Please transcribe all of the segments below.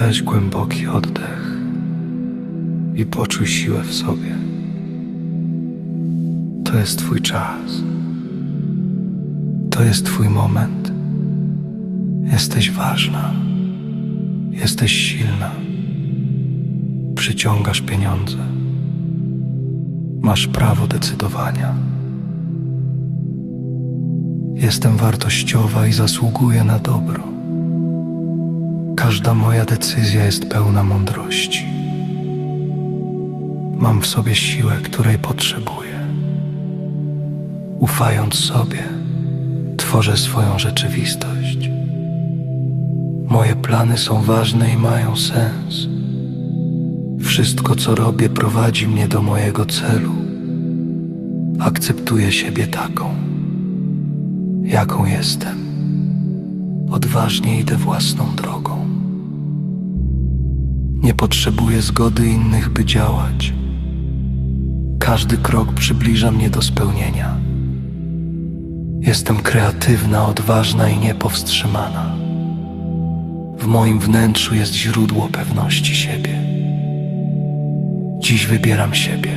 Weź głęboki oddech i poczuj siłę w sobie. To jest Twój czas. To jest Twój moment. Jesteś ważna. Jesteś silna. Przyciągasz pieniądze. Masz prawo decydowania. Jestem wartościowa i zasługuję na dobro. Każda moja decyzja jest pełna mądrości. Mam w sobie siłę, której potrzebuję. Ufając sobie, tworzę swoją rzeczywistość. Moje plany są ważne i mają sens. Wszystko, co robię, prowadzi mnie do mojego celu. Akceptuję siebie taką, jaką jestem. Odważnie idę własną drogą. Nie potrzebuję zgody innych, by działać. Każdy krok przybliża mnie do spełnienia. Jestem kreatywna, odważna i niepowstrzymana. W moim wnętrzu jest źródło pewności siebie. Dziś wybieram siebie.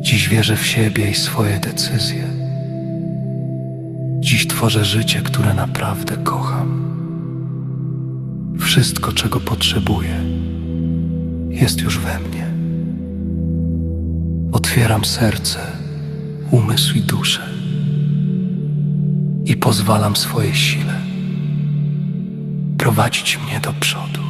Dziś wierzę w siebie i swoje decyzje. Dziś tworzę życie, które naprawdę kocham. Wszystko, czego potrzebuję, jest już we mnie. Otwieram serce, umysł i duszę i pozwalam swojej sile prowadzić mnie do przodu.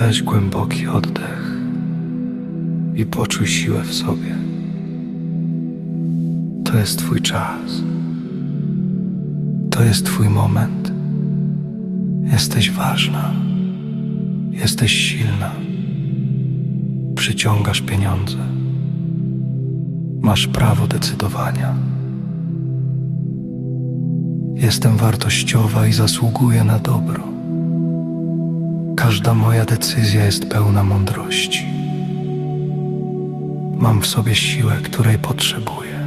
Weź głęboki oddech i poczuj siłę w sobie. To jest Twój czas. To jest Twój moment. Jesteś ważna. Jesteś silna. Przyciągasz pieniądze. Masz prawo decydowania. Jestem wartościowa i zasługuję na dobro. Każda moja decyzja jest pełna mądrości. Mam w sobie siłę, której potrzebuję.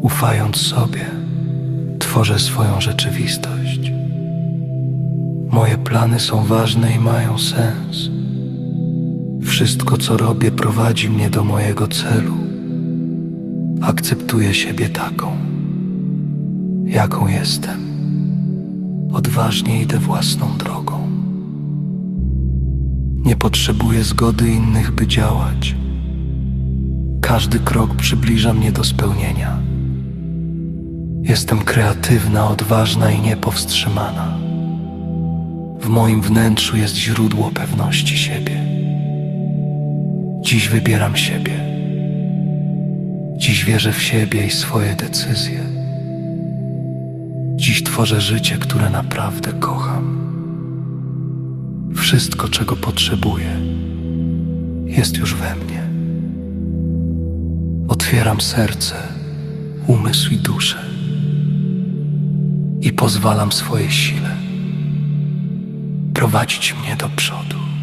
Ufając sobie, tworzę swoją rzeczywistość. Moje plany są ważne i mają sens. Wszystko, co robię, prowadzi mnie do mojego celu. Akceptuję siebie taką, jaką jestem. Odważnie idę własną drogą. Nie potrzebuję zgody innych, by działać. Każdy krok przybliża mnie do spełnienia. Jestem kreatywna, odważna i niepowstrzymana. W moim wnętrzu jest źródło pewności siebie. Dziś wybieram siebie. Dziś wierzę w siebie i swoje decyzje. Dziś tworzę życie, które naprawdę kocham. Wszystko, czego potrzebuję, jest już we mnie. Otwieram serce, umysł i duszę i pozwalam swojej sile prowadzić mnie do przodu.